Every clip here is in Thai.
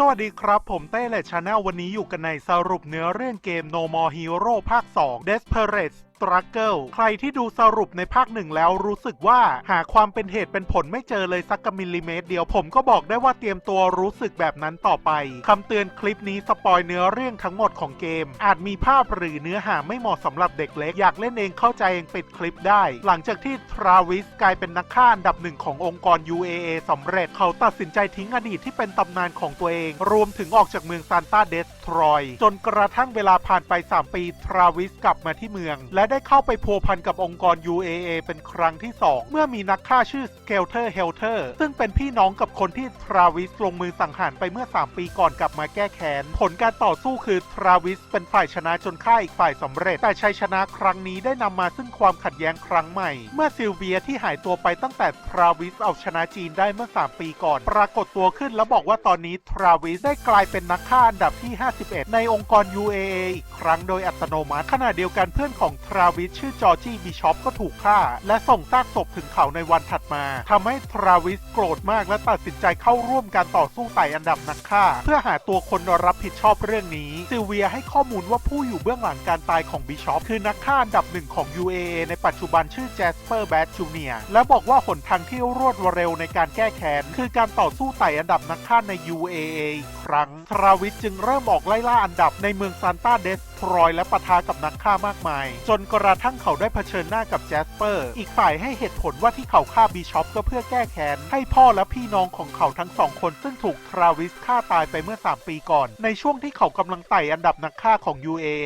สวัสดีครับ ผมเต้และชาแนลวันนี้อยู่กันในสรุปเนื้อเรื่องเกม No More Hero ภาค 2 Desperate Struggle ใครที่ดูสรุปในภาคหนึ่งแล้วรู้สึกว่าหาความเป็นเหตุเป็นผลไม่เจอเลยสักมิลลิเมตรเดียวผมก็บอกได้ว่าเตรียมตัวรู้สึกแบบนั้นต่อไปคำเตือนคลิปนี้สปอยเนื้อเรื่องทั้งหมดของเกม อาจมีภาพหรือเนื้อหาไม่เหมาะสำหรับเด็กเล็กอยากเล่นเองเข้าใจเองปิดคลิปได้ หลังจากที่ทราวิสกลายเป็นนักฆ่าอันดับหนึ่งขององค์กร UAA สำเร็จเขาตัดสินใจทิ้งอดีตที่เป็นตำนานของตัวเอง รวมถึงออกจากเมืองซานตาเดสทรอย จนกระทั่งเวลาผ่านไป 3 ปีทราวิสกลับมาที่เมือง และได้เข้าไปพัวพันกับองค์กร UAA เป็นครั้งที่ 2 เมื่อมีนักฆ่าชื่อ Skelter Helter ซึ่งเป็นพี่น้องกับคนที่ทราวิสลงมือสังหารไปเมื่อ 3 ปีก่อนกลับมาแก้แค้น ผลการต่อสู้คือทราวิสเป็นฝ่ายชนะจนฆ่าอีกฝ่ายสำเร็จ แต่ชัยชนะครั้งนี้ได้นำมาซึ่งความขัดแย้งครั้งใหม่ เมื่อซิลเวียที่หายตัวไปตั้งแต่ทราวิสเอาชนะจีนได้เมื่อ 3 ปีก่อน ปรากฏตัวขึ้นแล้วบอกว่าตอนนี้ทราวิสได้กลายเป็นนักฆ่าอันดับที่ 51 ในองค์กร UAA อีกครั้งโดยอัตโนมัติขณะเดียวกันเพื่อนของทราวิสชื่อจอร์จี้บิชอปก็ถูกฆ่า และส่งซากศพถึงเขาในวันถัดมาทำให้ทราวิสโกรธมากและตัดสินใจเข้าร่วมการต่อสู้ไต่อันดับนักฆ่า เพื่อหาตัวคนรับผิดชอบเรื่องนี้ซิลเวียให้ข้อมูลว่าผู้อยู่เบื้องหลังการตายของบิชอปคือนักฆ่าอันดับหนึ่งของ UAA ในปัจจุบันชื่อแจสเปอร์แบดจูเนียและบอกว่าหนทางที่รวดเร็วในการแก้แค้นคือการต่อสู้ไต่อันดับนักฆ่าใน UAA อีก ครั้ง ทราวิสจึงเริ่มออกไล่ล่าอันดับในเมืองซานตาเดสทรอยและปะทะกับนักฆ่ามากมาย จนกระทั่งเขาได้เผชิญหน้ากับแจสเปอร์ อีกฝ่ายให้เหตุผลว่าที่เขาฆ่าบิชอปก็เพื่อแก้แค้น ให้พ่อและพี่น้องของเขาทั้งสองคน ซึ่งถูกทราวิสฆ่าตายไปเมื่อ 3 ปีก่อน ในช่วงที่เขากำลังไต่อันดับนักฆ่าของ UAA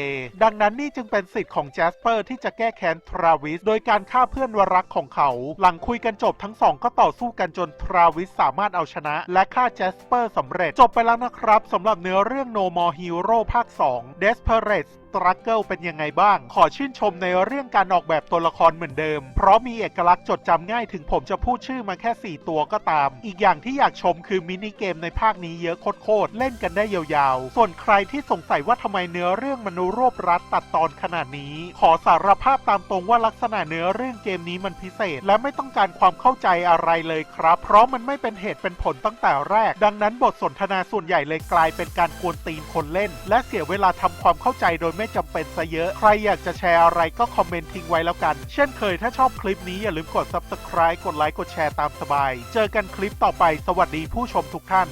ดังนั้นนี่จึงเป็นสิทธิ์ของแจสเปอร์ที่จะแก้แค้นทราวิสโดยการฆ่าเพื่อนวรักของเขา หลังคุยกันจบทั้งสองก็ต่อสู้กันจนทราวิสสามารถเอาชนะ และฆ่าแจสเปอร์สำเร็จจบไปแล้วนะครับสำหรับเนื้อเรื่อง No More Hero ภาค 2 Desperate Struggle เป็นยังไงบ้าง ขอชื่นชมในเรื่องการออกแบบตัวละครเหมือนเดิม เพราะมีเอกลักษณ์จดจำง่ายถึงผมจะพูดชื่อมาแค่ 4 ตัวก็ตาม อีกอย่างที่อยากชมคือมินิเกมในภาคนี้เยอะโคตร เล่นกันได้ยาวๆ ส่วนใครที่สงสัยว่าทำไมเนื้อเรื่องมันรวบรัดตัดตอนขนาดนี้ ขอสารภาพตามตรงว่าลักษณะเนื้อเรื่องเกมนี้มันพิเศษ และไม่ต้องการความเข้าใจอะไรเลยครับ เพราะมันไม่เป็นเหตุเป็นผลตั้งแต่แรก ดังนั้นบทสนทนาส่วนใหญ่เลยกลายเป็นการกวนตีนคนเล่น และเสียเวลาทำความเข้าใจโดยไม่จำเป็นซะเยอะ ใครอยากจะแชร์อะไรก็คอมเมนต์ทิ้งไว้แล้วกัน เช่นเคยถ้าชอบคลิปนี้อย่าลืมกด subscribe กดไลค์กดแชร์ตามสบาย เจอกันคลิปต่อไป สวัสดีผู้ชมทุกท่าน